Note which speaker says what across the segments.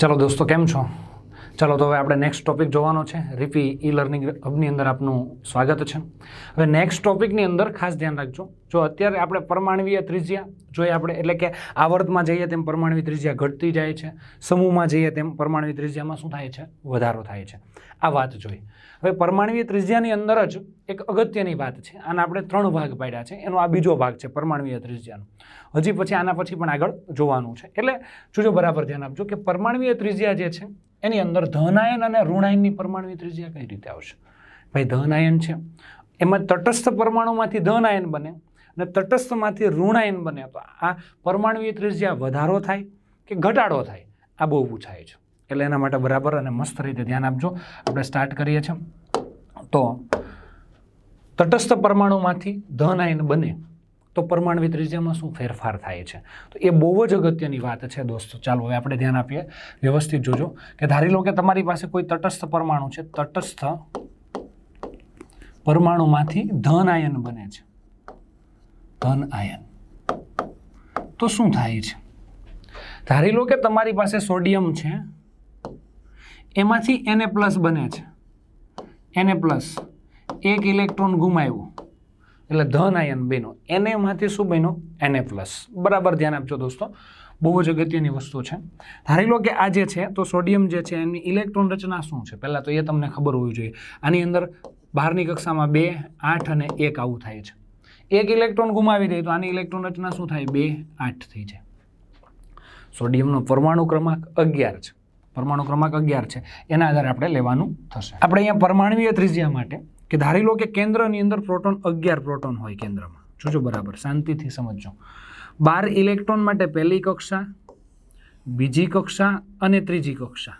Speaker 1: ચાલો દોસ્તો, કેમ છો? ચાલો તો હવે આપણે નેક્સ્ટ ટોપિક જોવાનો છે. રીપી ઈ લર્નિંગ હબની અંદર આપનું સ્વાગત છે. હવે નેક્સ્ટ ટોપિકની અંદર ખાસ ધ્યાન રાખજો. જો અત્યારે આપણે પરમાણવીય ત્રિજ્યા જોઈએ આપણે, એટલે કે આવર્તમાં જઈએ તેમ પરમાણવી ત્રિજ્યા ઘટતી જાય છે. સમૂહમાં જઈએ તેમ પરમાણવી ત્રિજ્યામાં શું થાય છે? વધારો થાય છે. આ વાત જોઈ. હવે પરમાણવીય ત્રિજ્યાની અંદર જ એક અગત્યની વાત છે. આના આપણે ત્રણ ભાગ પાડ્યા છે. એનો આ બીજો ભાગ છે, પરમાણવીય ત્રિજ્યાનો. હજી પછી આના પછી પણ આગળ જોવાનું છે. એટલે જોજો બરાબર ધ્યાન આપજો કે પરમાણવીય ત્રિજ્યા જે છે, એની અંદર ધનાયન અને ઋણાયનની પરમાણવીય ત્રિજ્યા કઈ રીતે આવશે? ભાઈ, ધનાયન છે. એમાં તટસ્થ પરમાણુમાંથી ધનાયન બને અને તટસ્થમાંથી ઋણાયન બને. તો આ પરમાણવીય ત્રિજ્યા વધારો થાય કે ઘટાડો થાય? આ બહુ પૂછાય છે. એટલે એના માટે બરાબર અને મસ્ત રીતે ધ્યાન આપજો. આપણે સ્ટાર્ટ કરીએ છીએ. તો તટસ્થ પરમાણુમાંથી ધનાયન બને, તો પરમાણવી ત્રિજ્યામાં શું ફેરફાર થાય છે? તો એ બહુ જ અગત્યની વાત છે દોસ્તો. ચાલો, હવે આપણે ધ્યાન આપીએ. વ્યવસ્થિત જોજો કે ધારી લો કે તમારી પાસે કોઈ તટસ્થ પરમાણુ છે. તટસ્થ પરમાણુમાંથી ધન આયન બને છે. ધન આયન. તો શું થાય છે? ધારી લો કે તમારી પાસે સોડિયમ છે. એમાંથી એને પ્લસ બને છે. એને પ્લસ એક ઇલેક્ટ્રોન ગુમાવ્યું. એટલે ધન આયન બન્યો. એને માંથી શું બન્યું? એને પ્લસ બરાબર ધ્યાન આપજો દોસ્તો. બહુ જ અગત્યની વસ્તુ છે. ધારી લો કે આ જે છે, તો સોડિયમ જે છે, એની ઇલેક્ટ્રોન રચના શું છે? પહેલાં તો એ તમને ખબર હોવી જોઈએ. આની અંદર બહારની કક્ષામાં બે, આઠ અને એક આવું થાય છે. એક ઇલેક્ટ્રોન ગુમાવી દે તો આની ઇલેક્ટ્રોન રચના શું થાય? બે, આઠ થઈ જાય. સોડિયમનો પરમાણુ ક્રમાંક અગિયાર છે. પરમાણુ ક્રમાંક અગિયાર છે. એના આધારે આપણે લેવાનું થશે. આપણે અહીંયા પરમાણવીય ત્રિજ્યા માટે કે ધારી લો કે કેન્દ્રની અંદર પ્રોટોન અગિયાર પ્રોટોન હોય કેન્દ્રમાં. જોજો બરાબર, શાંતિથી સમજજો. બાર ઇલેક્ટ્રોન માટે પહેલી કક્ષા, બીજી કક્ષા અને ત્રીજી કક્ષા.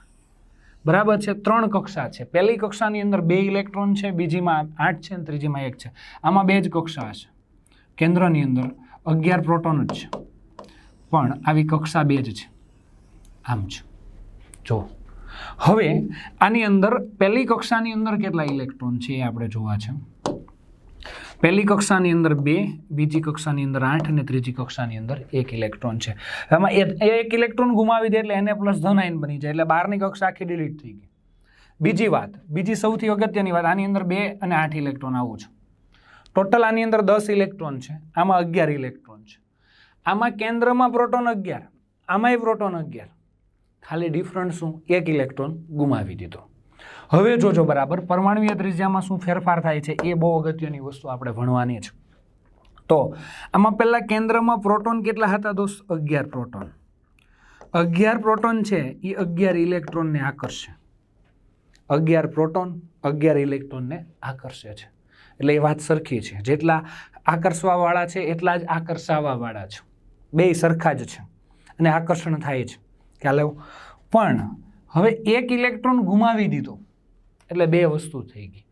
Speaker 1: બરાબર છે? ત્રણ કક્ષા છે. પહેલી કક્ષાની અંદર બે ઇલેક્ટ્રોન છે, બીજીમાં આઠ છે અને ત્રીજીમાં એક છે. આમાં બે જ કક્ષા છે કેન્દ્રની અંદર અગિયાર પ્રોટોન જ છે. પણ આવી કક્ષા બે જ છે. આમ છે જો. હવે આની અંદર, પહેલી કક્ષાની અંદર કેટલા ઇલેક્ટ્રોન છે એ આપણે જોવા છે. પહેલી કક્ષાની અંદર બે, બીજી કક્ષાની અંદર આઠ અને ત્રીજી કક્ષાની અંદર એક ઇલેક્ટ્રોન છે. એમાં એક ઇલેક્ટ્રોન ગુમાવી દે એટલે એને પ્લસ ધન આઈન બની જાય. એટલે બારની કક્ષા આખી ડિલીટ થઈ ગઈ. બીજી વાત, બીજી સૌથી અગત્યની વાત, આની અંદર બે અને આઠ ઇલેક્ટ્રોન આવું છે. ટોટલ આની અંદર દસ ઇલેક્ટ્રોન છે. આમાં અગિયાર ઇલેક્ટ્રોન છે. આમાં કેન્દ્રમાં પ્રોટોન અગિયાર, આમાંય પ્રોટોન અગિયાર. ખાલી ડિફરન્ટ શું? એક ઇલેક્ટ્રોન ગુમાવી દીધો. હવે જોજો બરાબર, પરમાણવીય ત્રિજ્યામાં શું ફેરફાર થાય છે? એ બહુ અગત્યની વસ્તુ આપણે ભણવાની છે. તો આમાં પહેલાં કેન્દ્રમાં પ્રોટોન કેટલા હતા દોસ્ત? અગિયાર પ્રોટોન. અગિયાર પ્રોટોન છે એ અગિયાર ઇલેક્ટ્રોનને આકર્ષે. અગિયાર પ્રોટોન અગિયાર ઇલેક્ટ્રોનને આકર્ષે છે. એટલે એ વાત સરખી છે. જેટલા આકર્ષવાવાળા છે, એટલા જ આકર્ષાવાવાળા છે. બે સરખા જ છે. અને આકર્ષણ થાય છે. ખ્યાલ આવ્યો? પણ હવે એક ઇલેક્ટ્રોન ગુમાવી દીધો. એટલે બે વસ્તુ થઈ ગઈ.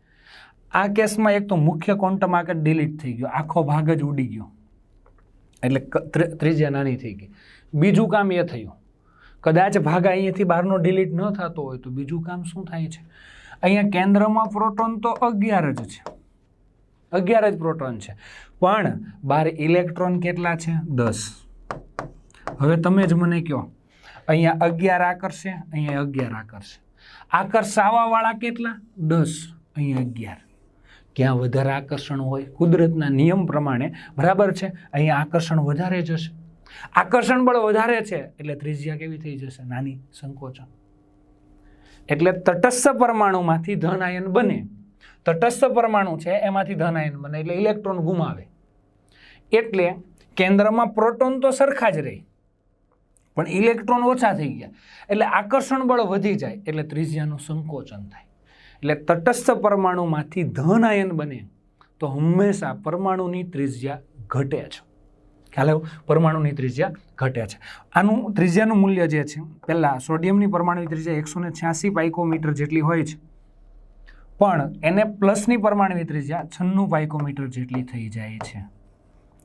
Speaker 1: આ કેસમાં એક તો મુખ્ય ક્વોન્ટમ આકાર ડિલીટ થઈ ગયો. આખો ભાગ જ ઉડી ગયો. એટલે ત્રીજા ત્રિ- નાની થઈ ગઈ. બીજું કામ એ થયું. કદાચ ભાગ અહીંયાથી બહારનો ડિલીટ ન થતો હોય તો બીજું કામ શું થાય છે? અહીંયા કેન્દ્રમાં પ્રોટોન તો અગિયાર જ છે. અગિયાર જ પ્રોટોન છે. પણ બાર ઇલેક્ટ્રોન કેટલા છે? દસ. હવે તમે જ મને કહો. અહીંયા અગિયાર આકર્ષે અહીંયા અગિયાર આકર્ષે આકર્ષાવાવાળા કેટલા? દસ, અહીંયા અગિયાર. ક્યાં વધારે આકર્ષણ હોય? કુદરતના નિયમ પ્રમાણે, બરાબર છે? અહીંયા આકર્ષણ વધારે જશે. આકર્ષણ બળ વધારે છે, એટલે ત્રિજ્યા કેવી થઈ જશે? નાની સંકોચન. એટલે તટસ્થ પરમાણુમાંથી ધન આયન બને. તટસ્થ પરમાણુ છે, એમાંથી ધન આયન બને, એટલે ઇલેક્ટ્રોન ગુમાવે. એટલે કેન્દ્રમાં પ્રોટોન તો સરખા જ રહે. પણ ઇલેક્ટ્રોન ઓછા થઈ ગયા. એટલે આકર્ષણ બળ વધી જાય, એટલે ત્રિજ્યાનું સંકોચન થાય. એટલે તટસ્થ પરમાણુમાંથી ધન આયન બને, તો હંમેશા પરમાણુની ત્રિજ્યા ઘટે છે. ખ્યાલ આવ્યો? પરમાણુની ત્રિજ્યા ઘટે છે. આનું ત્રિજ્યાનું મૂલ્ય જે છે, પહેલાં સોડિયમની પરમાણુની ત્રિજ્યા એકસો ને છ્યાસી પાઇકોમીટર જેટલી હોય છે. પણ એને પ્લસની પરમાણુની ત્રિજ્યા છન્નું પાઇકોમીટર જેટલી થઈ જાય છે.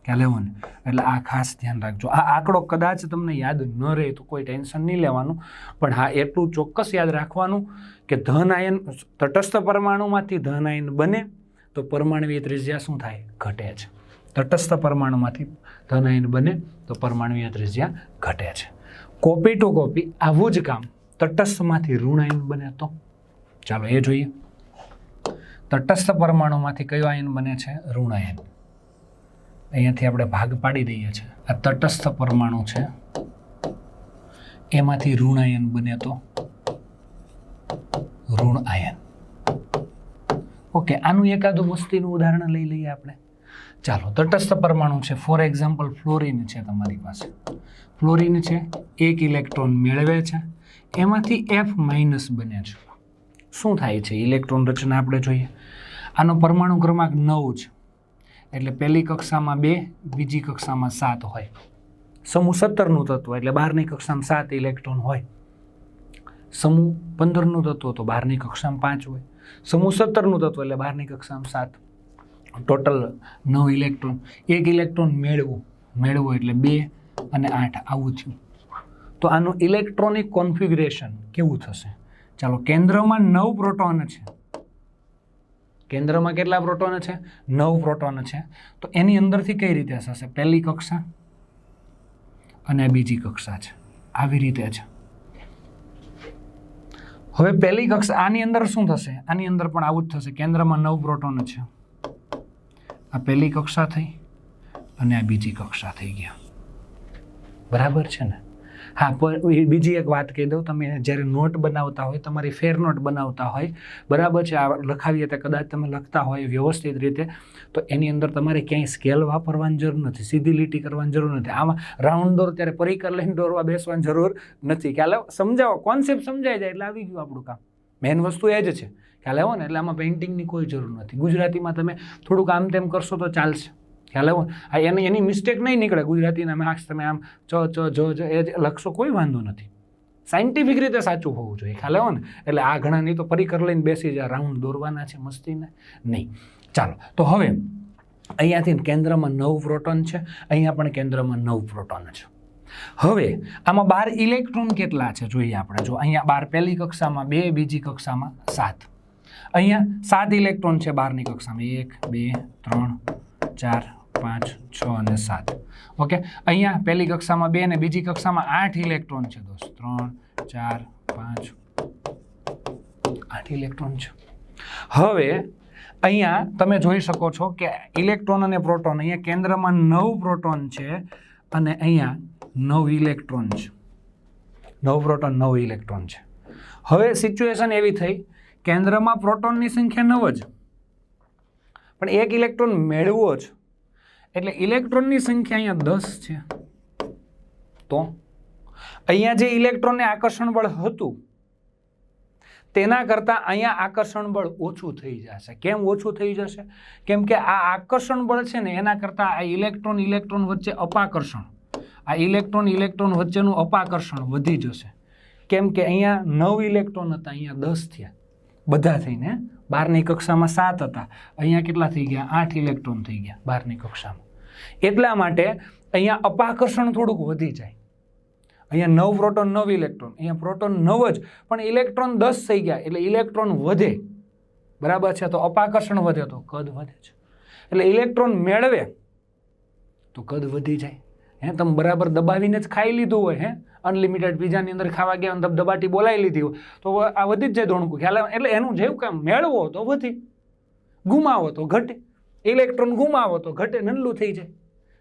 Speaker 1: ખ્યાલ આવ્યો ને? એટલે આ ખાસ ધ્યાન રાખજો. આ આંકડો કદાચ તમને યાદ ન રહે તો કોઈ ટેન્શન નહીં લેવાનું. પણ હા, એટલું ચોક્કસ યાદ રાખવાનું કે ધન આયન તટસ્થ પરમાણુમાંથી ધન આયન બને તો પરમાણવીય ત્રિજ્યા શું થાય? ઘટે છે. તટસ્થ પરમાણુમાંથી ધન આયન બને તો પરમાણવીય ત્રિજ્યા ઘટે છે. કોપી ટુ કોપી આવું જ કામ. તટસ્થમાંથી ઋણ આયન બને તો. ચાલો એ જોઈએ. તટસ્થ પરમાણુમાંથી કયો આયન બને છે? ઋણ આયન અહીંયાથી આપણે ભાગ પાડી દઈએ છીએ. આ તટસ્થ પરમાણુ છે. એમાંથી ઋણ આયન બને તો? ઋણ આયન. ઓકે આનું એકાદું મસ્તીનું ઉદાહરણ લઈ લઈએ આપણે. ચાલો, તટસ્થ પરમાણુ છે. ફોર એક્ઝામ્પલ ફ્લોરિન છે તમારી પાસે. ફ્લોરિન છે, એક ઇલેક્ટ્રોન મેળવે છે. એમાંથી એફ માઇનસ બને છે. શું થાય છે? ઇલેક્ટ્રોન રચના આપણે જોઈએ. આનો પરમાણુ ક્રમાંક નવ છે. એટલે પહેલી કક્ષામાં બે, બીજી કક્ષામાં સાત હોય. સમૂહ સત્તરનું તત્વ એટલે બહારની કક્ષામાં સાત ઇલેક્ટ્રોન હોય. સમૂહ પંદરનું તત્વ તો બહારની કક્ષામાં પાંચ હોય. સમૂહ સત્તરનું તત્વ એટલે બહારની કક્ષામાં સાત. ટોટલ નવ ઇલેક્ટ્રોન એક ઇલેક્ટ્રોન મેળવું. મેળવો એટલે બે અને આઠ. આવું થયું. તો આનું ઇલેક્ટ્રોનિક કોન્ફિગરેશન કેવું થશે? ચાલો, કેન્દ્રમાં નવ પ્રોટોન છે. કેન્દ્રમાં કેટલા પ્રોટોન છે? નવ પ્રોટોન છે. તો એની અંદરથી કઈ રીતે થશે પહેલી કક્ષા અને બીજી કક્ષા છે. આવી રીતે છે. હવે પહેલી કક્ષા આની અંદર શું થશે? આની અંદર પણ આવું જ થશે. કેન્દ્રમાં નવ પ્રોટોન છે. આ પહેલી કક્ષા થઈ અને આ બીજી કક્ષા થઈ ગયા. બરાબર છે ને? હા બીજી એક વાત કહી દઉં. તમે જ્યારે નોટ બનાવતા હોય, તમારી ફેર નોટ બનાવતા હોય, બરાબર છે, આ લખાવીએ તો કદાચ તમે લખતા હોય વ્યવસ્થિત રીતે, તો એની અંદર તમારે ક્યાંય સ્કેલ વાપરવાની જરૂર નથી, સીધી લીટી કરવાની જરૂર નથી. આમાં રાઉન્ડ દોર ત્યારે પરિકર લઈને દોરવા બેસવાની જરૂર નથી. ખ્યાલ? સમજાવો કોન્સેપ્ટ સમજાઈ જાય એટલે આવી ગયું આપણું કામ. મેઇન વસ્તુ એ જ છે. ખ્યાલ આવ્યો ને? એટલે આમાં પેઇન્ટિંગની કોઈ જરૂર નથી. ગુજરાતીમાં તમે થોડુંક આમ તેમ કરશો તો ચાલશે. ખ્યાલ આવ્યો? આ એની એની મિસ્ટેક નહીં નીકળે ગુજરાતીના માર્ક્સ તમે આમ ચ ચ જો જ એ લખશો કોઈ વાંધો નથી. સાયન્ટિફિક રીતે સાચું હોવું જોઈએ, ખ્યાલ આવ્યો ને? એટલે આ ઘણા નહીં તો પરિકર લઈને બેસી જાય રાઉન્ડ દોરવાના છે મસ્તીને. નહીં. ચાલો, તો હવે અહીંયાથી કેન્દ્રમાં નવ પ્રોટોન છે, અહીંયા પણ કેન્દ્રમાં નવ પ્રોટોન છે. હવે, આમાં બાર ઇલેક્ટ્રોન કેટલા છે જોઈએ આપણે? જો અહીંયા બાર પહેલી કક્ષામાં, બે બીજી કક્ષામાં, સાત. અહીંયા સાત ઇલેક્ટ્રોન છે બારની કક્ષામાં. એક, બે, ત્રણ, ચાર પાંચ, છ અને સાત. ઓકે? અહીંયા પહેલી કક્ષામાં બે અને બીજી કક્ષામાં આઠ ઇલેક્ટ્રોન છે દોસ્ત. ત્રણ, ચાર, પાંચ. આઠ ઇલેક્ટ્રોન છે. હવે અહીંયા તમે જોઈ શકો છો કે ઇલેક્ટ્રોન અને પ્રોટોન અહીંયા કેન્દ્રમાં નવ પ્રોટોન છે અને અહીંયા નવ ઇલેક્ટ્રોન છે. નવ પ્રોટોન, નવ ઇલેક્ટ્રોન છે. હવે સિચ્યુએશન એવી થઈ, કેન્દ્રમાં પ્રોટોનની સંખ્યા નવ જ. પણ એક ઇલેક્ટ્રોન મેળવો જ એટલે ઇલેક્ટ્રોનની સંખ્યા અહીંયા દસ છે. તો અહીંયા જે ઇલેક્ટ્રોનને આકર્ષણ બળ હતું, તેના કરતાં અહીંયા આકર્ષણ બળ ઓછું થઈ જશે. કેમ ઓછું થઈ જશે? કેમ કે આ આકર્ષણ બળ છે ને, એના કરતાં આ ઇલેક્ટ્રોન ઇલેક્ટ્રોન વચ્ચે અપાકર્ષણ, આ ઇલેક્ટ્રોન ઇલેક્ટ્રોન વચ્ચેનું અપાકર્ષણ વધી જશે. કેમ કે અહીંયા નવ ઇલેક્ટ્રોન હતા, અહીંયા દસ થયા. બધા થઈને બારની કક્ષામાં સાત હતા. અહીંયા કેટલા થઈ ગયા? આઠ ઇલેક્ટ્રોન થઈ ગયા બારની કક્ષામાં. એટલા માટે અહીંયા અપાકર્ષણ થોડુંક વધી જાય. અહીંયા નવ પ્રોટોન, નવ ઇલેક્ટ્રોન. અહીંયા પ્રોટોન નવ જ, પણ ઇલેક્ટ્રોન દસ થઈ ગયા, એટલે ઇલેક્ટ્રોન વધે. બરાબર છે? તો અપાકર્ષણ વધે, તો કદ વધે છે. એટલે ઇલેક્ટ્રોન મેળવે, તો કદ વધી જાય. હે, તમે બરાબર દબાવીને જ ખાઈ લીધું હોય, હે? અનલિમિટેડ પીઝાની અંદર ખાવા ગયા ધબધબાટી બોલાવી લીધી હોય, તો આ વધી જ જાય ધોણકું. ખ્યાલ આવે? એટલે એનું જેવું કામ મેળવો તો વધી. ગુમાવો તો ઘટે. ઇલેક્ટ્રોન ગુમાવો તો ઘટે. નલ્લું થઈ જાય.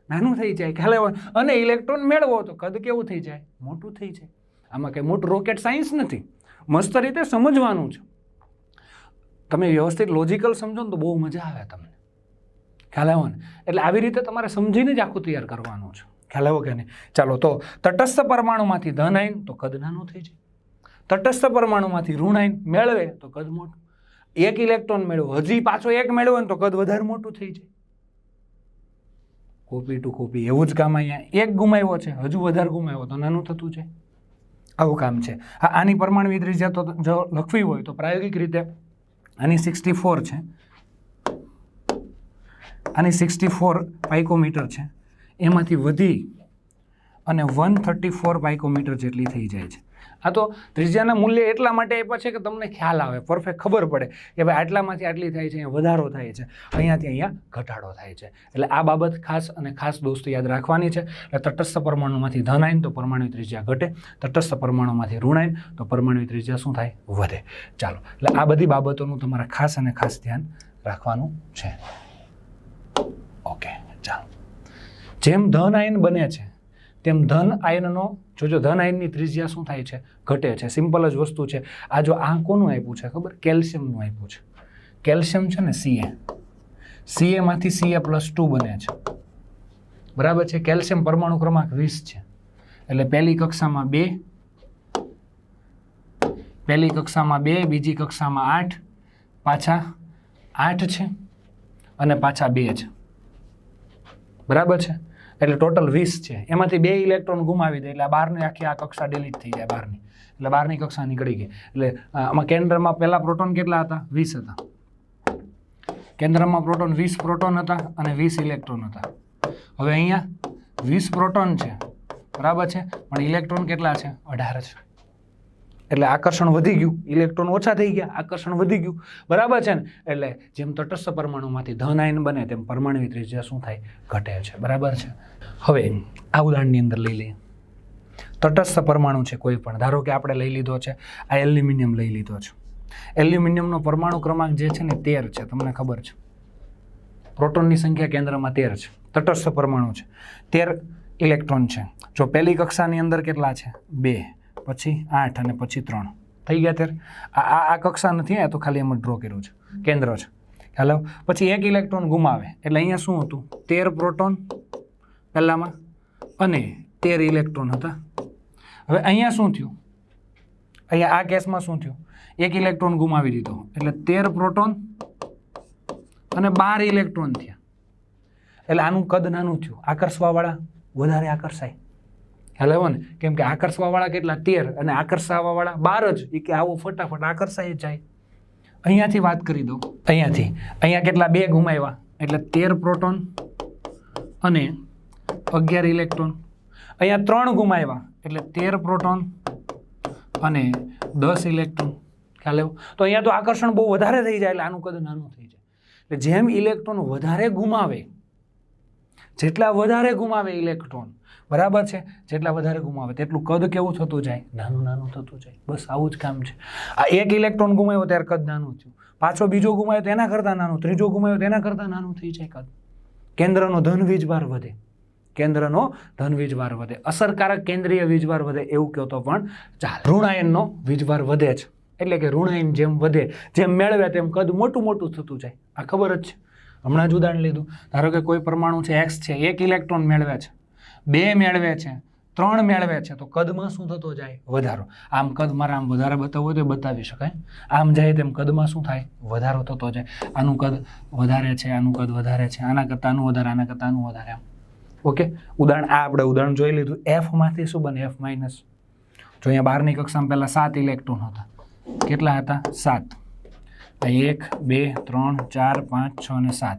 Speaker 1: નાનું થઈ જાય. ખ્યાલ આવે? અને ઇલેક્ટ્રોન મેળવો તો કદ કેવું થઈ જાય? મોટું થઈ જાય. આમાં કંઈ મોટું રોકેટ સાયન્સ નથી. મસ્ત રીતે સમજવાનું છે. તમે વ્યવસ્થિત લોજિકલ સમજો ને તો બહુ મજા આવે તમને. ખ્યાલ આવે ને? એટલે આવી રીતે તમારે સમજીને જ આખું તૈયાર કરવાનું છે. ખ્યાલ આવ્યો કે નહીં? ચાલો, તો તટસ્થ પરમાણુમાંથી ધન આયન તો કદ નાનું થઈ જાય. તટસ્થ પરમાણુમાંથી ઋણ આયન મેળવે તો કદ મોટું. એક ઇલેક્ટ્રોન મેળવો, હજી પાછો એક મેળવો ને તો કદ વધારે મોટું થઈ જાય. કોપી ટુ કોપી એવું જ કામ અહીંયા એક ગુમાવ્યો છે, હજુ વધારે ગુમાવ્યો તો નાનું થતું છે આવું કામ છે. હા, આની પરમાણુ ત્રિજ્યા તો જો લખવી હોય તો પ્રાયોગિક રીતે આની સિક્સટી ફોર છે. આની સિક્સટી ફોર પાઇકોમીટર છે. એમાંથી વધી અને વન થર્ટી ફોર પાઇકોમીટર જેટલી થઈ જાય છે. આ તો ત્રિજ્યાના મૂલ્ય એટલા માટે આપ્યા છે કે તમને ખ્યાલ આવે પરફેક્ટ ખબર પડે કે ભાઈ આટલામાંથી આટલી થાય છે, અહીંયા વધારો થાય છે, અહીંયાથી અહીંયા ઘટાડો થાય છે. એટલે આ બાબત ખાસ અને ખાસ દોસ્તો યાદ રાખવાની છે. એટલે તટસ્થ પરમાણુમાંથી ધન આયન તો પરમાણુ ત્રિજ્યા ઘટે, તટસ્થ પરમાણુમાંથી ઋણ આયન તો પરમાણુ ત્રિજ્યા શું થાય? વધે. ચાલો, એટલે આ બધી બાબતોનું તમારે ખાસ અને ખાસ ધ્યાન રાખવાનું છે. ઓકે, ચાલો. જેમ ધન આયન બને છે, તેમ ધન આયનનો જોજો ધન આયનની ત્રિજ્યા શું થાય છે? ઘટે છે. સિમ્પલ જ વસ્તુ છે. આ જો આ કોનું આપ્યું છે? ખબર? કેલ્શિયમનું આપ્યું છે. કેલ્શિયમ છે ને સીએ સીએમાંથી સીએ પ્લસ ટુ બને છે. બરાબર છે? કેલ્શિયમ પરમાણુ ક્રમાંક વીસ છે. એટલે પહેલી કક્ષામાં બે, પહેલી કક્ષામાં બે, બીજી કક્ષામાં આઠ, પાછા આઠ છે અને પાછા બે છે. બરાબર છે? એટલે ટોટલ વીસ છે. એમાંથી બે ઇલેક્ટ્રોન ગુમાવી દે એટલે બારની આખી આ કક્ષા ડિલીટ થઈ જાય બારની. એટલે બારની કક્ષા નીકળી ગઈ. એટલે આમાં કેન્દ્રમાં પહેલા પ્રોટોન કેટલા હતા? વીસ હતા. કેન્દ્રમાં પ્રોટોન વીસ પ્રોટોન હતા અને વીસ ઇલેક્ટ્રોન હતા. હવે અહીંયા વીસ પ્રોટોન છે. બરાબર છે? પણ ઇલેક્ટ્રોન કેટલા છે? અઢાર છે. એટલે આકર્ષણ વધી ગયું. ઇલેક્ટ્રોન ઓછા થઈ ગયા, આકર્ષણ વધી ગયું. બરાબર છે ને? એટલે જેમ તટસ્થ પરમાણુમાંથી ધન આયન બને, તેમ પરમાણુ ત્રિજ્યા શું થાય? ઘટે છે. બરાબર છે? હવે આ ઉદાહરણની અંદર લઈ લઈએ. તટસ્થ પરમાણુ છે કોઈ પણ. ધારો કે આપણે લઈ લીધો છે, આ એલ્યુમિનિયમ લઈ લીધો છે. એલ્યુમિનિયમનો પરમાણુ ક્રમાંક જે છે ને, તેર છે. તમને ખબર છે. પ્રોટોનની સંખ્યા કેન્દ્રમાં તેર છે. તટસ્થ પરમાણુ છે. તેર ઇલેક્ટ્રોન છે. જો પહેલી કક્ષાની અંદર કેટલા છે? બે. પછી આઠ અને પછી ત્રણ. થઈ ગયા ત્યારે આ આ કક્ષા નથી, આ તો ખાલી એમ ડ્રો કર્યું છે. કેન્દ્ર છે. ખ્યાલ? પછી એક ઇલેક્ટ્રોન ગુમાવે. એટલે અહીંયા શું હતું? તેર પ્રોટોન પહેલાંમાં અને તેર ઇલેક્ટ્રોન હતા. હવે અહીંયા શું થયું? અહીંયા આ કેસમાં શું થયું? એક ઇલેક્ટ્રોન ગુમાવી દીધો. એટલે તેર પ્રોટોન અને બાર ઇલેક્ટ્રોન થયા. એટલે આનું કદ નાનું થયું? આકર્ષવાવાળા? વધારે આકર્ષાય. ખ્યાલ આવ્યો ને? કેમ કે આકર્ષવાવાળા કેટલા? તેર અને આકર્ષાવાવાળા બાર જ. એ કે આવો ફટાફટ આકર્ષાય જાય. અહીંયાથી વાત કરી દઉં. અહીંયાથી. અહીંયા કેટલા? બે ગુમાવ્યા. એટલે તેર પ્રોટોન અને અગિયાર ઇલેક્ટ્રોન. અહીંયા ત્રણ ગુમાવ્યા. એટલે તેર પ્રોટોન અને દસ ઇલેક્ટ્રોન. ખ્યાલ આવ્યો? તો અહીંયા તો આકર્ષણ બહુ વધારે થઈ જાય. એટલે આનું કદ નાનું થઈ જાય. એટલે જેમ ઇલેક્ટ્રોન વધારે ગુમાવે જેટલા વધારે ગુમાવે ઇલેક્ટ્રોન બરાબર છે? જેટલા વધારે ગુમાવે, તેટલું કદ કેવું થતું જાય? નાનું નાનું થતું જાય. બસ આવું જ કામ છે. આ એક ઇલેક્ટ્રોન ગુમાવ્યો ત્યારે કદ નાનું થયું. પાછો બીજો ગુમાવ્યો તેના કરતાં નાનું, ત્રીજો ગુમાવ્યો તેના કરતાં નાનું થઈ જાય કદ. કેન્દ્રનો ધન વીજભાર વધે. કેન્દ્રનો ધન વીજભાર વધે. અસરકારક કેન્દ્રીય વીજભાર વધે એવું કહો તો પણ ચાલે. ઋણાયનનો વીજભાર વધે છે એટલે કે ઋણાયન જેમ વધે, જેમ મેળવે તેમ કદ મોટું મોટું થતું જાય. આ ખબર જ છે. હમણાં જ ઉદાહરણ લીધું. ધારો કે કોઈ પરમાણુ છે એક્સ છે, એક ઇલેક્ટ્રોન મેળવે છે, બે મેળવે છે, ત્રણ મેળવે છે, તો કદમાં શું થતો જાય? વધારો. આમ કદ મારે આમ વધારે બતાવવું હોય તો બતાવી શકાય. આમ જાય તેમ કદમાં શું થાય? વધારો થતો જાય. આનું કદ વધારે છે, આનું કદ વધારે છે, આના કરતાં આનું વધારે, આના કરતાં આનું વધારે આમ. ઓકે ઉદાહરણ, આ આપણે ઉદાહરણ જોઈ લીધું. એફમાંથી શું બને? એફ માઇનસ જો અહીંયા બારની કક્ષામાં પહેલાં સાત ઇલેક્ટ્રોન હતા. કેટલા હતા? સાત. એક, બે, ત્રણ, ચાર, પાંચ, છ અને સાત.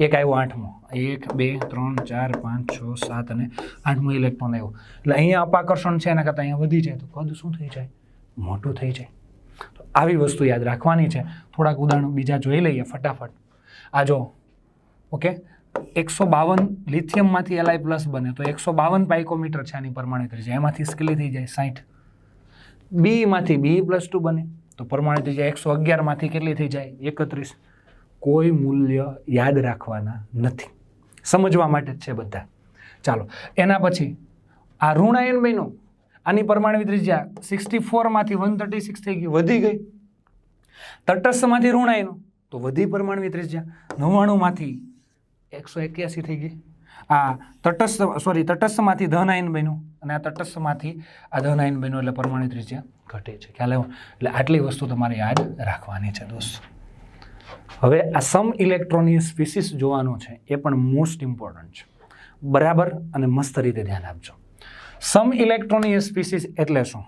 Speaker 1: એક આવ્યો આઠમો. એક, બે, ત્રણ, ચાર, પાંચ, છ, સાત અને આઠમો ઇલેક્ટ્રોન આવ્યો. એટલે અહીંયા અપાકર્ષણ છે એના કરતાં અહીંયા વધી જાય તો કદ શું થઈ જાય? મોટું થઈ જાય. તો આવી વસ્તુ યાદ રાખવાની છે. થોડાક ઉદાહરણો બીજા જોઈ લઈએ ફટાફટ. આ જો, ઓકે? એકસો બાવન લિથિયમમાંથી એલઆઈ પ્લસ બને તો એકસો બાવન પાઇકોમીટર છે આની પરમાણિત ત્રિજ્યા. એમાંથી સ્કેલી થઈ જાય સાઠ બીમાંથી બી પ્લસ ટુ બને. તો પરમાણુ ત્રિજ્યા એકસો અગિયારમાંથી કેટલી થઈ જાય? એકત્રીસ. કોઈ મૂલ્ય યાદ રાખવાના નથી. સમજવા માટે જ છે બધા. ચાલો, એના પછી આ ઋણાયન બન્યું. આની પરમાણુ ત્રિજ્યા સિક્સટી ફોરમાંથી વન થર્ટી સિક્સ થઈ ગઈ, વધી ગઈ. તટસ્થમાંથી ઋણાયનો તો વધી પરમાણુ ત્રિજ્યા. નવ્વાણુંમાંથી એકસો એક્યાસી થઈ ગઈ. આ તટસ્થ સોરી તટસ્થમાંથી ધન આયન બન્યું. અને આ તટસ્થમાંથી આ ધન આયન બન્યું એટલે પરમાણુ ત્રિજ્યા ઘટે છે. ખ્યાલ આવ્યો? એટલે આટલી વસ્તુ તમારે યાદ રાખવાની છે દોસ્તો. હવે આ સમ ઇલેક્ટ્રોનની સ્પીસીસ જોવાનું છે, એ પણ મોસ્ટ ઇમ્પોર્ટન્ટ છે. બરાબર અને મસ્ત રીતે ધ્યાન આપજો. સમ ઇલેક્ટ્રોનની સ્પીસીસ એટલે શું?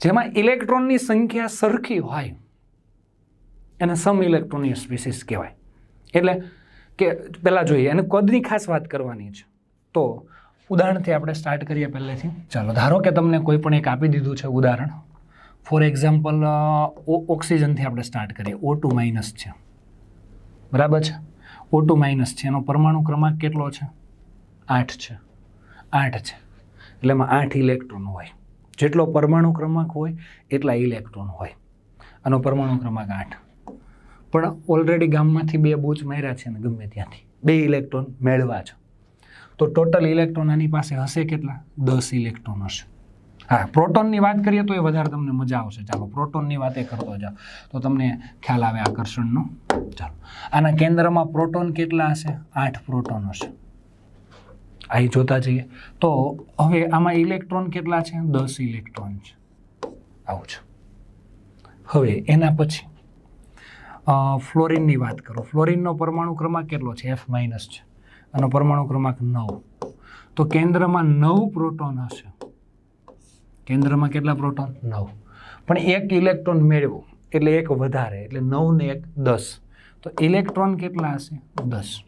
Speaker 1: જેમાં ઇલેક્ટ્રોનની સંખ્યા સરખી હોય, એને સમ ઇલેક્ટ્રોનની સ્પીસીસ કહેવાય. એટલે કે પહેલાં જોઈએ, એને કદની ખાસ વાત કરવાની છે. તો ઉદાહરણથી આપણે સ્ટાર્ટ કરીએ પહેલેથી. ચાલો, ધારો કે તમને કોઈ પણ એક આપી દીધું છે ઉદાહરણ. ફોર એક્ઝામ્પલ ઓક્સિજનથી આપણે સ્ટાર્ટ કરીએ. ઓ ટુ માઇનસ છે. બરાબર છે? ઓ ટુ માઇનસ છે. એનો પરમાણુ ક્રમાંક કેટલો છે? આઠ છે. આઠ છે. એટલે એમાં આઠ ઇલેક્ટ્રોન હોય. જેટલો પરમાણુ ક્રમાંક હોય, એટલા ઇલેક્ટ્રોન હોય. આનો પરમાણુ ક્રમાંક આઠ. પણ ઓલરેડી ગામમાંથી બે બૂચ માર્યા છે ને ગમે ત્યાંથી. બે ઇલેક્ટ્રોન મેળવા છે. તો ટોટલ ઇલેક્ટ્રોન આની પાસે હશે કેટલા? દસ ઇલેક્ટ્રોન હશે. હા, પ્રોટોનની વાત કરીએ તો એ વધારે તમને મજા આવશે. ચાલો, પ્રોટોનની વાતે કરતો જાઓ. તો તમને ખ્યાલ આવે આકર્ષણનો? ચાલો. આના કેન્દ્રમાં પ્રોટોન કેટલા હશે? આઠ પ્રોટોન હશે. અહીં જોતા જઈએ. તો હવે આમાં ઇલેક્ટ્રોન કેટલા છે? દસ ઇલેક્ટ્રોન છે. આવું છે. હવે એના પછી ફ્લોરિનની વાત કરો. ફ્લોરિનનો પરમાણુ ક્રમાંક કેટલો છે? એફ માઇનસ છે. આનો પરમાણુ ક્રમાંક નવ. તો કેન્દ્રમાં નવ પ્રોટોન હશે. કેન્દ્રમાં કેટલા પ્રોટોન? નવ. પણ એક ઇલેક્ટ્રોન મેળવો એટલે એક વધારે એટલે નવ ને એક દસ. તો ઇલેક્ટ્રોન કેટલા હશે? દસ.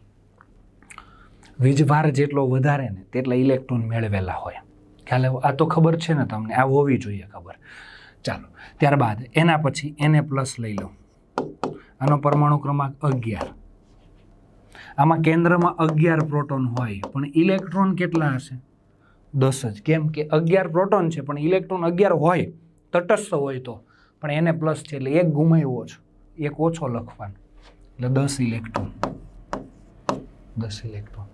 Speaker 1: વીજભાર જેટલો વધારે ને તેટલા ઇલેક્ટ્રોન મેળવેલા હોય. ખ્યાલ આવ્યો? આ તો ખબર છે ને તમને આ હોવી જોઈએ ખબર. ચાલો ત્યારબાદ એના પછી એને પ્લસ લઈ લો. આનો પરમાણુ ક્રમાંક અગિયાર. આમાં કેન્દ્રમાં અગિયાર પ્રોટોન હોય, પણ ઇલેક્ટ્રોન કેટલા હશે? દસ જ. કેમ કે અગિયાર પ્રોટોન છે, પણ ઇલેક્ટ્રોન અગિયાર હોય, તટસ્થ હોય તો. પણ એને પ્લસ છે, એટલે એક ગુમાવ્યો છે. એક ઓછો લખવાનો. એટલે દસ ઇલેક્ટ્રોન. દસ ઇલેક્ટ્રોન.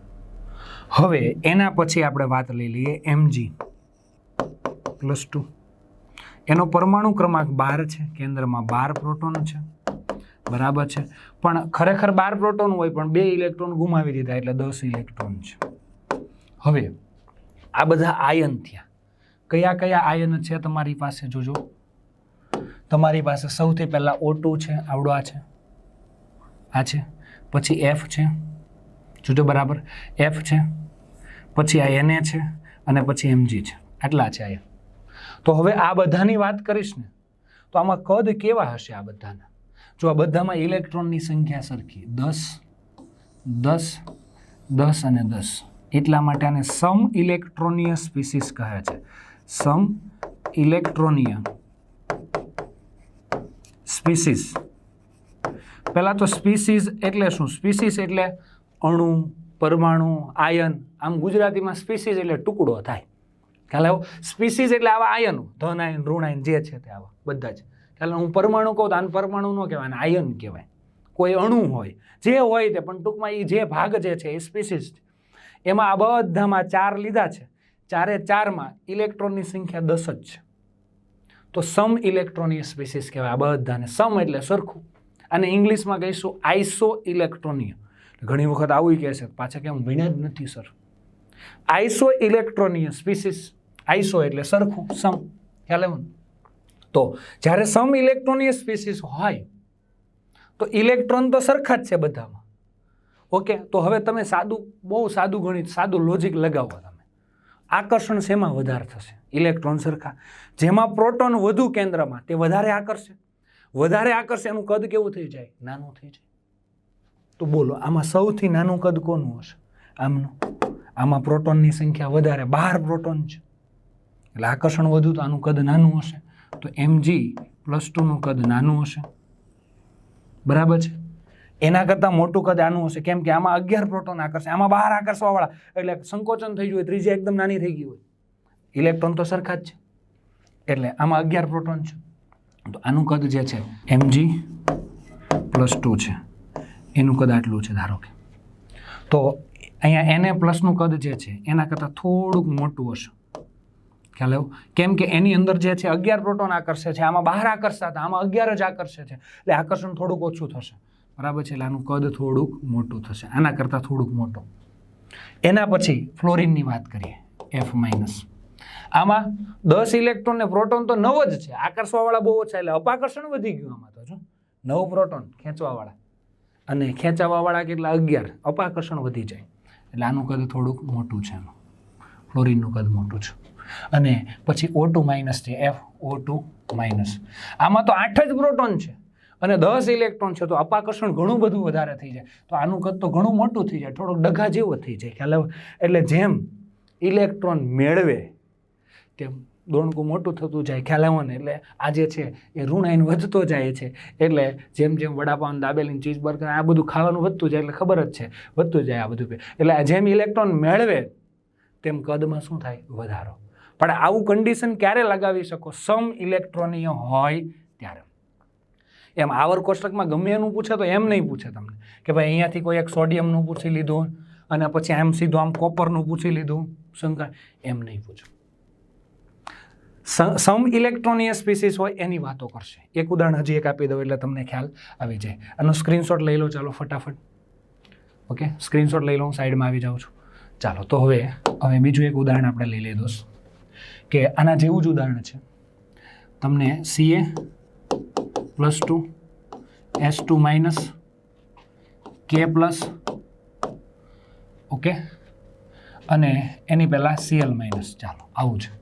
Speaker 1: હવે એના પછી આપણે વાત લઈ લઈએ એમજી પ્લસ ટુ એનો પરમાણુ ક્રમાંક બાર છે, કેન્દ્રમાં બાર પ્રોટોન છે. બરાબર છે. પણ ખરેખર બાર પ્રોટોન હોય, પણ બે ઇલેક્ટ્રોન ગુમાવી દીધા એટલે દસ ઇલેક્ટ્રોન છે. હવે, આ બધા આયન થયા. કયા કયા આયન છે તમારી પાસે જોજો. તમારી પાસે સૌથી પહેલાં ઓ ટુ છે, આવડો આ છે. આ છે. પછી એફ છે. જોજો બરાબર. એફ છે. પછી આ એને છે અને પછી એમજી છે. આટલા છે આયન. તો હવે આ બધાની વાત કરીશ ને, તો આમાં કદ કેવા હશે આ બધાના? જો આ બધામાં ઇલેક્ટ્રોનની સંખ્યા સરખી, દસ દસ દસ અને દસ. એટલા માટે આને સમ ઇલેક્ટ્રોનિય સ્પીસીસ કહે છે. સમ ઇલેક્ટ્રોનિય સ્પીસીસ. પહેલાં તો સ્પીસીસ એટલે શું? સ્પીસીસ એટલે અણુ, પરમાણુ, આયન. આમ ગુજરાતીમાં સ્પીસીસ એટલે ટુકડો થાય. ખ્યાલ આવ્યો? સ્પીસીસ એટલે આવા આયનો. ધન આયન, ઋણ આયન, જે છે તે આવા, બધા જ. ખ્યાલ હું પરમાણુ કહું તો આને પરમાણુ ન કહેવાય આયન કહેવાય. કોઈ અણુ હોય, જે હોય તે, પણ ટૂંકમાં એ જે ભાગ જે છે, એ સ્પીસીસ છે. એમાં આ બધામાં ચાર લીધા છે. ચારે ચારમાં ઇલેક્ટ્રોનની સંખ્યા દસ જ છે. તો સમ ઇલેક્ટ્રોનિય સ્પીસીસ કહેવાય આ બધાને. સમ એટલે સરખું. અને ઇંગ્લિશમાં કહીશું આઈસો ઇલેક્ટ્રોનિય ઘણી વખત આવું કહે છે, પાછા કે હું ભણ્યા જ નથી, sir. Isoelectronic species iso એટલે સરખું, સમ. ખ્યાલ આવ્યો? તો જ્યારે સમ ઇલેક્ટ્રોનિય સ્પીસીસ હોય, તો ઇલેક્ટ્રોન તો સરખા જ છે બધામાં. ઓકે તો હવે તમે સાદું, બહુ સાદું ગણિત, સાદું લોજિક લગાવો તમે. આકર્ષણ શેમાં વધારે થશે? ઇલેક્ટ્રોન સરખા. જેમાં પ્રોટોન વધુ કેન્દ્રમાં, તે વધારે આકર્ષે. વધારે આકર્ષે, એનું કદ કેવું થઈ જાય? નાનું થઈ જાય. તો બોલો, આમાં સૌથી નાનું કદ કોનું હશે? આમનું. આમાં પ્રોટોનની સંખ્યા વધારે, બાર પ્રોટોન છે. એટલે આકર્ષણ વધુ તો આનું કદ નાનું હશે. તો એમજી પ્લસ ટુનું કદ નાનું હશે. બરાબર છે? એના કરતાં મોટું કદ આનું હશે. કેમ કે આમાં અગિયાર પ્રોટોન આકર્ષે. આમાં બહાર આકર્ષવાવાળા. એટલે સંકોચન થઈ ગયું હોય, ત્રીજી એકદમ નાની થઈ ગઈ હોય. ઇલેક્ટ્રોન તો સરખા જ છે. એટલે આમાં અગિયાર પ્રોટોન છે. તો આનું કદ જે છે એમજી પ્લસ ટુ છે. એનું કદ આટલું છે, ધારો કે. તો અહીંયા એને પ્લસનું કદ જે છે, એના કરતાં થોડુંક મોટું હશે. ખ્યાલ આવ્યો? કેમ કે એની અંદર જે છે અગિયાર પ્રોટોન આકર્ષે છે, આમાં બહાર આકર્ષતા હતા, આમાં અગિયાર જ આકર્ષે છે. એટલે આકર્ષણ થોડુંક ઓછું થશે. બરાબર છે? એટલે આનું કદ થોડુંક મોટું થશે. આના કરતાં થોડુંક મોટું. એના પછી ફ્લોરિનની વાત કરીએ. એફ માઇનસ આમાં દસ ઇલેક્ટ્રોન ને પ્રોટોન તો નવ જ છે. આકર્ષવાવાળા બહુ ઓછા એટલે અપાકર્ષણ વધી ગયું આમાં તો, જો. નવ પ્રોટોન ખેંચવાવાળા. અને ખેંચાવાવાળા કેટલા? અગિયાર. અપાકર્ષણ વધી જાય. એટલે આનું કદ થોડુંક મોટું છે એનું. ફ્લોરિનનું કદ મોટું છે. અને પછી ઓ ટુ માઇનસ છે એફ ઓ ટુ માઇનસ આમાં તો આઠ જ પ્રોટોન છે અને દસ ઇલેક્ટ્રોન છે, તો અપાકર્ષણ ઘણું બધું વધારે થઈ જાય. તો આનું કદ તો ઘણું મોટું થઈ જાય, થોડોક ડગા જેવો થઈ જાય, ખ્યાલ એટલે જેમ ઇલેક્ટ્રોન મેળવે, તેમ દોણકું મોટું થતું જાય, ખ્યાલ આવે ને? એટલે આ જે છે, એ ઋણાઈન વધતો જાય છે. એટલે જેમ જેમ વડાપાવન, દાબેલીન ચીઝ બર્ગર આ બધું ખાવાનું વધતું જાય, એટલે ખબર જ છે, વધતું જાય આ બધું. એટલે જેમ ઇલેક્ટ્રોન મેળવે, તેમ કદમાં શું થાય? વધારો. પણ આવું કન્ડિશન ક્યારે લગાવી શકો? સમ ઇલેક્ટ્રોનીય હોય ત્યારે. એમ આવર કોષ્ટકમાં ગમે એનું પૂછે તો એમ નહીં પૂછે તમને. કે ભાઈ અહીંયાથી કોઈ એક સોડિયમનું પૂછી લીધું અને પછી આમ સીધું આમ કોપરનું પૂછી લીધું. શંકા? એમ નહીં પૂછો. સમ ઇલેક્ટ્રોનિય સ્પીસીસ હોય એની વાતો કરશે. એક ઉદાહરણ હજી એક આપી દઉં એટલે તમને ખ્યાલ આવી જાય. આનો સ્ક્રીનશોટ લઈ લો, ચાલો ફટાફટ. ઓકે સ્ક્રીનશોટ લઈ લો, હું સાઈડમાં આવી જાઉં છું. ચાલો, તો હવે હવે બીજું એક ઉદાહરણ આપણે લઈ લઈએ દોસ્ત કે આના જેવું જ ઉદાહરણ છે. તમને CA plus two, S two minus, K plus, okay? અને એની પહેલાં સીએલ માઇનસ, ચાલો, આવું છે.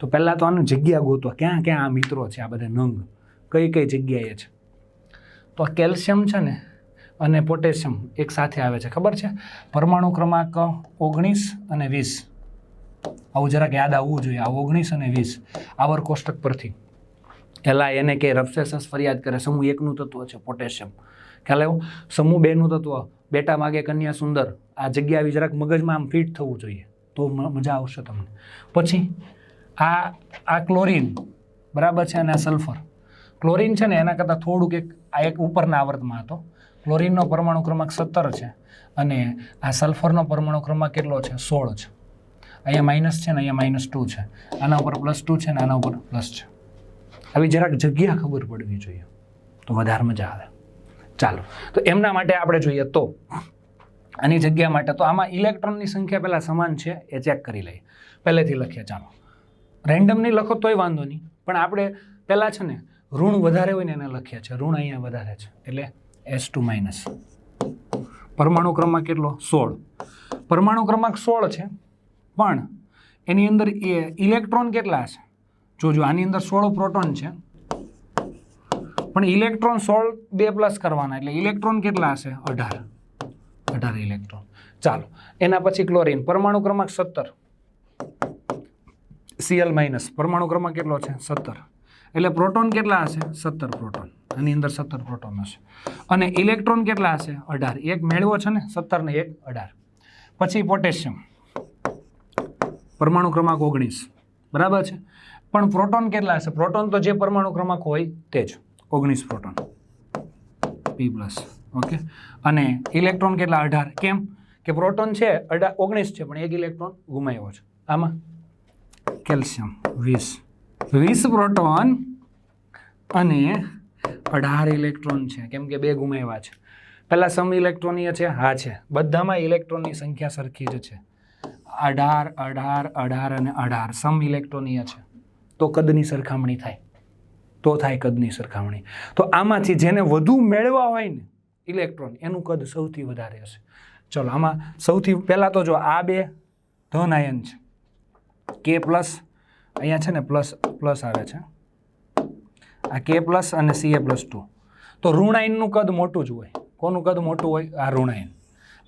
Speaker 1: તો પહેલાં તો આનું જગ્યા ગોતવા ક્યાં ક્યાં આ મિત્રો છે, આ બધા નંગ, કઈ કઈ જગ્યાએ છે? તો આ કેલ્શિયમ છે ને, અને પોટેશિયમ એક સાથે આવે છે, ખબર છે? પરમાણુ ક્રમાંક ઓગણીસ અને વીસ. આવું જરાક યાદ આવવું જોઈએ. આ ઓગણીસ અને વીસ આવર કોષ્ટક પરથી. એલા એને કે રફસેસસ ફરિયાદ કરે. સમૂહ એકનું તત્વ છે, પોટેશિયમ. ખ્યાલ આવ્યો? સમૂહ બેનું તત્વ, બેટા માગે, કન્યા સુંદર. આ જગ્યા જરાક મગજમાં આમ ફિટ થવું જોઈએ. તો મજા આવશે તમને. પછી, આ આ ક્લોરિન, બરાબર છે અને આ સલ્ફર. ક્લોરિન છે ને એના કરતાં થોડુંક એક, આ એક ઉપરના આવર્તમાં હતો. ક્લોરિનનો પરમાણુ ક્રમાંક સત્તર છે અને આ સલ્ફરનો પરમાણુ ક્રમાંક કેટલો છે? સોળ છે. અહીંયા માઇનસ છે ને અહીંયા માઇનસ ટુ છે. આના ઉપર પ્લસ ટુ છે ને આના ઉપર પ્લસ છે. આવી જરાક જગ્યા ખબર પડવી જોઈએ. તો વધારે મજા આવે. ચાલો. તો એમના માટે આપણે જોઈએ તો, આની જગ્યા માટે તો આમાં ઇલેક્ટ્રોનની સંખ્યા પહેલાં સમાન છે, એ ચેક કરી લઈએ. પહેલેથી લખીએ, ચાલો. રેન્ડમની લખો તોય વાંધો નહીં. પણ આપણે પહેલાં છે ને ઋણ વધારે હોય ને એને લખીએ છીએ. ઋણ અહીંયા વધારે છે. એટલે એસ ટુ માઇનસ પરમાણુ ક્રમાંક કેટલો? સોળ. પરમાણુ ક્રમાંક સોળ છે. પણ એની અંદર એ ઇલેક્ટ્રોન કેટલા છે? જોજો આની અંદર સોળ પ્રોટોન છે. પણ ઇલેક્ટ્રોન સોળ બે પ્લસ કરવાના, એટલે ઇલેક્ટ્રોન કેટલા હશે અઢાર. અઢાર ઇલેક્ટ્રોન. ચાલો, એના પછી ક્લોરીન, પરમાણુ ક્રમાંક સત્તર. સીએલ માઇનસ પરમાણુ ક્રમાંક કેટલો છે? સત્તર. એટલે પ્રોટોન કેટલા હશે? સત્તર પ્રોટોન. આની અંદર સત્તર પ્રોટોન હશે. અને ઇલેક્ટ્રોન કેટલા હશે? અઢાર. એક મેળવો છે ને? સત્તર ને એક અઢાર. પછી પોટેશિયમ. પરમાણુ ક્રમાંક ઓગણીસ. બરાબર છે? પણ પ્રોટોન કેટલા હશે? પ્રોટોન તો જે પરમાણુ ક્રમાંક હોય તે જ. ઓગણીસ પ્રોટોન. પી પ્લસ ઓકે અને ઇલેક્ટ્રોન કેટલા? અઢાર. કેમ? કે પ્રોટોન છે અઢાર ઓગણીસ છે, પણ એક ઇલેક્ટ્રોન ગુમાવ્યો છે. આમાં? કેલ્શિયમ. વીસ. વીસ પ્રોટોન અને અઢાર ઇલેક્ટ્રોન છે. કેમ કે બે ગુમાવ્યા છે. પહેલાં સમ ઇલેક્ટ્રોનીય છે. હા છે. બધામાં ઇલેક્ટ્રોનની સંખ્યા સરખી જ છે. અઢાર અઢાર અઢાર અને અઢાર. સમ ઇલેક્ટ્રોનિય છે. તો કદની સરખામણી થાય. તો થાય કદની સરખામણી. તો આમાંથી જેને વધુ મેળવા હોય ને, ઇલેક્ટ્રોન, એનું કદ સૌથી વધારે હશે. ચલો, આમાં સૌથી પહેલાં તો જો આ બે ધન આયન છે. કે પ્લસ અહીંયા છે ને પ્લસ પ્લસ આવે છે. આ કે પ્લસ અને સીએ પ્લસ ટુ તો ઋણાયનનું કદ મોટું જ હોય. કોનું કદ મોટું હોય? આ ઋણાયન.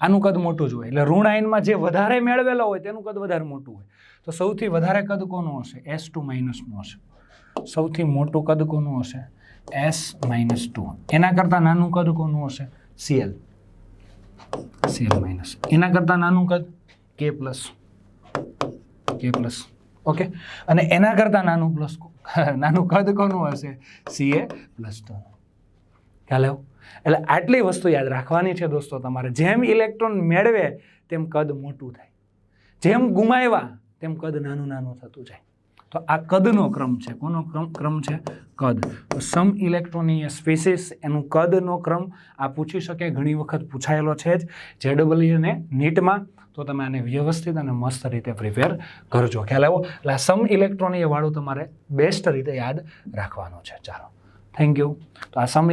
Speaker 1: આનું કદ મોટું જ હોય. એટલે ઋણ આયનમાં જે વધારે મેળવેલો હોય તેનું કદ વધારે મોટું હોય. તો સૌથી વધારે કદ કોનું હશે? એસ ટુ માઇનસનું હશે. સૌથી મોટું કદ કોનું હશે? S minus two. એના કરતાં નાનું કદ કોનું હશે? સીએલ સીએલ માઇનસ એના કરતાં નાનું કદ? કે પ્લસ કે પ્લસ ઓકે અને એના કરતાં નાનું પ્લસ નાનું કદ કોનું હશે? સીએ પ્લસ ટુ ખ્યાલ આવ્યો? એટલે આટલી વસ્તુ યાદ રાખવાની છે દોસ્તો તમારે. જેમ ઇલેક્ટ્રોન મેળવે તેમ કદ મોટું થાય. જેમ ગુમાવ્યા તેમ કદ નાનું નાનું થતું જાય. તો આ કદનો ક્રમ છે. કોનો ક્રમ ક્રમ છે? કદ. તો સમ ઇલેક્ટ્રોનીય સ્પેસીસ એનું કદનો ક્રમ આ પૂછી શકે. ઘણી વખત પૂછાયેલો છે જ. જેડબલ્યુ અને નીટમાં. તો તમે આને વ્યવસ્થિત અને મસ્ત રીતે પ્રિપેર કરજો. ખ્યાલ આવો એટલે સમ ઇલેક્ટ્રોનીય વાળું તમારે બેસ્ટ રીતે યાદ રાખવાનું છે. ચાલો. થેન્ક યુ તો આ સમ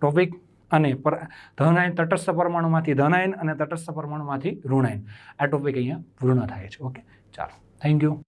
Speaker 1: ટોપિક અને પર ધનાયન તટસ્થ પરમાણુમાંથી ધનાયન અને તટસ્થ પરમાણુમાંથી ઋણાયન. આ ટોપિક અહીંયા પૂર્ણ થાય છે. ઓકે ચાલો. Thank you